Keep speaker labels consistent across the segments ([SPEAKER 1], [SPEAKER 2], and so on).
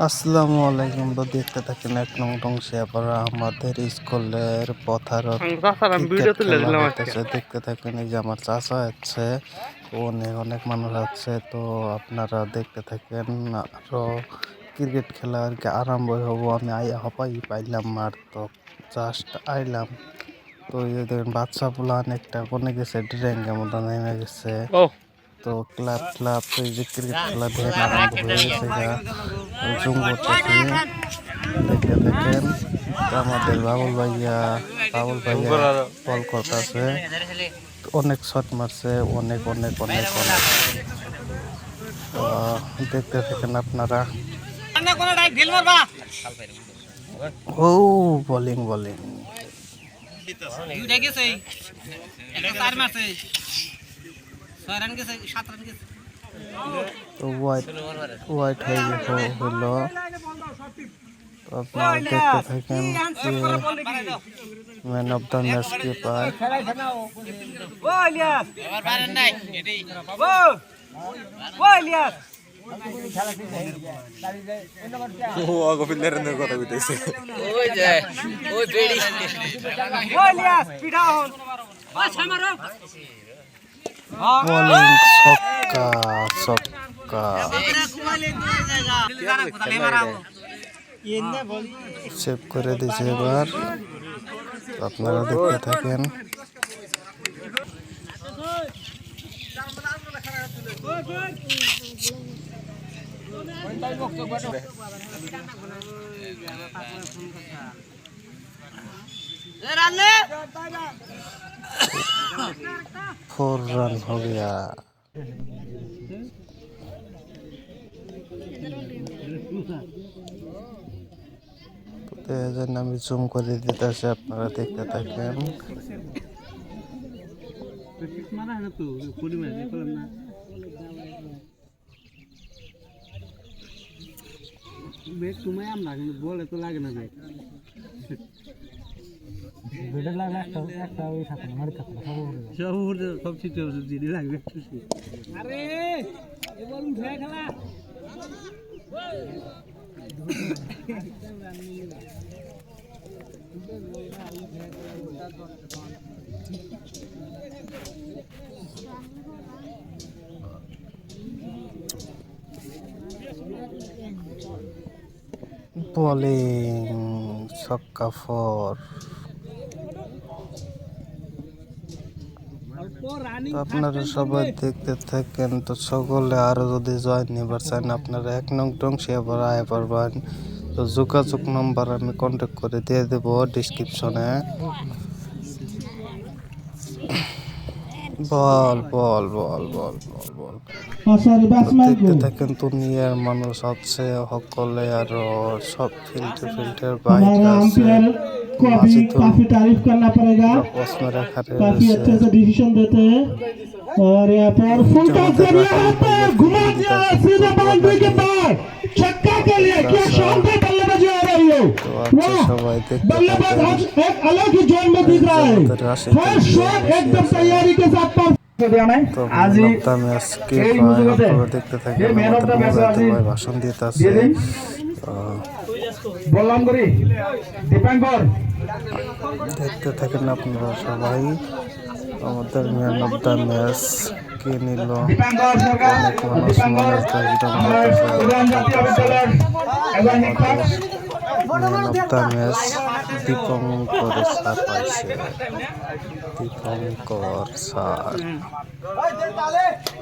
[SPEAKER 1] আসসালামু আলাইকুম তো দেখতে থাকেন এক নং টংসে আবার আমাদের স্কুলের হইতেছে। দেখতে থাকেন এই যে আমার চাচা আছে অনেক অনেক মানুষ আছে তো আপনারা দেখতে থাকেন আরও ক্রিকেট খেলা আর কি আরম্ভ হব। আমি আই হপাই পাইলাম মার তো জাস্ট আইলাম। তো এই যে দেখেন বাচ্চা পোলান অনেকটা কোনে গেছে ড্রেঙ্গের মতো নেমে গেছে। তো ক্লাব ক্লাব এই যে ক্রিকেট খেলা দেখেন আরম্ভ হয়ে গেছে জুম তো আমাদের বাবুল ভাইয়া বাবুল ভাইয়া বল করতেছে। অনেক শট মারছে, অনেক অনেক অনেক অনেক। দেখতে থাকেন আপনারা। ও বোলিং বোলিং
[SPEAKER 2] দুইটা সাত রান গেছে।
[SPEAKER 1] তো হোয়াইট হোয়াইট হয়ে হইল তো আপনারা দেখতে থাকেন ম্যান অফ দ্য ম্যাচ কে পায়
[SPEAKER 2] ও
[SPEAKER 1] বোলিং ছক্কা ছক্কা সেভ করে দিয়েছে এবার। আপনারা দেখতে থাকেন। फोर रन हो गया তো এই জন্য আমি জুম করে দিতেছি আপনারা দেখতে থাকেন
[SPEAKER 3] বেগ তুমি আমরা কিন্তু বলে তো লাগে না বেডে লাগলে একটা একটা ওই থাকে না মারি থাকে না সব উপরে সব সিচুয়েশন দিদি লাগবে। আরে এ বলুন খেলা।
[SPEAKER 1] বোলিং ছক্কা ফোর আপনারা সবাই দেখতে থাকেন তো সকলে আরও যদি জয়েন নেবার চান আপনারা এক নং টং সেবার আয় পারবেন। তো যোগাযোগ নম্বর আমি কন্ট্যাক্ট করে দিয়ে দেব ডিসক্রিপশনে বল বল বল বল বল বল। দেখতে থাকেন দুনিয়ার মানুষ আছে সকলে আরও সব ফিল্টার ফিল্টার বাইরে আছে।
[SPEAKER 3] अंपायर को अभी
[SPEAKER 1] माजिदुल
[SPEAKER 3] काफी तारीफ करना पड़ेगा
[SPEAKER 1] उसमें रखा
[SPEAKER 3] काफी अच्छे से डिसीजन देते हैं और यहाँ पर फुल टॉस कर लिया यहाँ पर घुमा दिया सीधे बाउंड्री के पार छक्का के लिए क्या शानदार बल्लेबाजी आ रही है
[SPEAKER 1] तो अच्छे
[SPEAKER 3] वाह
[SPEAKER 1] सवाई देखते
[SPEAKER 3] बल्लेबाज
[SPEAKER 1] থাকেন।
[SPEAKER 3] आज एक अलग ही जोन में दिख रहा है
[SPEAKER 1] उधर राशि
[SPEAKER 3] फर्स्ट
[SPEAKER 1] के लिए
[SPEAKER 3] शॉट
[SPEAKER 1] राशि
[SPEAKER 3] एकदम
[SPEAKER 1] আছে।
[SPEAKER 3] तैयारी के साथ पर
[SPEAKER 1] তো লোকটা ম্যাচ কে
[SPEAKER 3] এই
[SPEAKER 1] পায়
[SPEAKER 3] মুহূর্তে
[SPEAKER 1] আপনারা দেখতে থাকেন
[SPEAKER 3] এই man of the
[SPEAKER 1] আমাদের
[SPEAKER 3] match
[SPEAKER 1] মোবাইল
[SPEAKER 3] আজি
[SPEAKER 1] ভাই ভাষণ দিতে আছে
[SPEAKER 3] দিয়ে দিন।
[SPEAKER 1] তো
[SPEAKER 3] বললাম করি দীপাঙ্কর।
[SPEAKER 1] দেখতে থাকেন আপনারা সবাই। আমাদের ম্যান অফ দ্য ম্যাচ কে নিল?
[SPEAKER 3] দীপাঙ্কর সরকার
[SPEAKER 1] অনেক মানুষ মনে man of the match. Dipankar sir পাইছে দীপঙ্কর স্যার।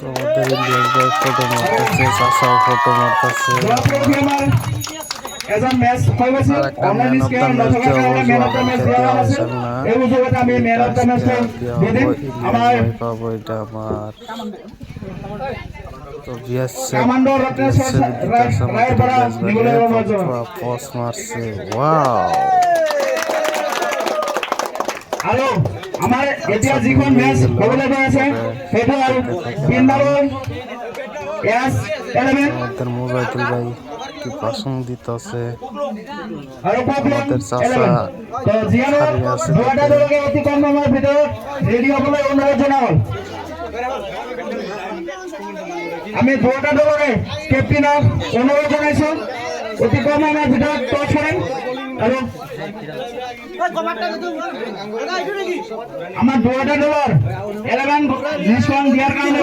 [SPEAKER 1] তো আমাদের ইন্ডিয়ার ফটো মারতেছে চাষাও ফটো মারতেছে।
[SPEAKER 3] আমার
[SPEAKER 1] তো পস মারছে। ওয়াও
[SPEAKER 3] আৰু আমাৰ এতিয়া যিখন মেচ হ'বলৈ গৈ আছে। সেইটো আৰু বৃন্দাবন এছ এলেভেন।
[SPEAKER 1] আমাদের মোবাইল ভাই কি ভাষণ
[SPEAKER 3] আৰু পপুলাৰ
[SPEAKER 1] আমাদের
[SPEAKER 3] হ'ল আমি দুয়োটা দলৰে কেপ্টেইনক অনুৰোধ জনাইছোঁ। অতি কম আমার ভিডিও টচ করেন এবং আমার দুয়াটা ডলার এলেভেন ডিসকাউন্ট দেওয়ার কারণে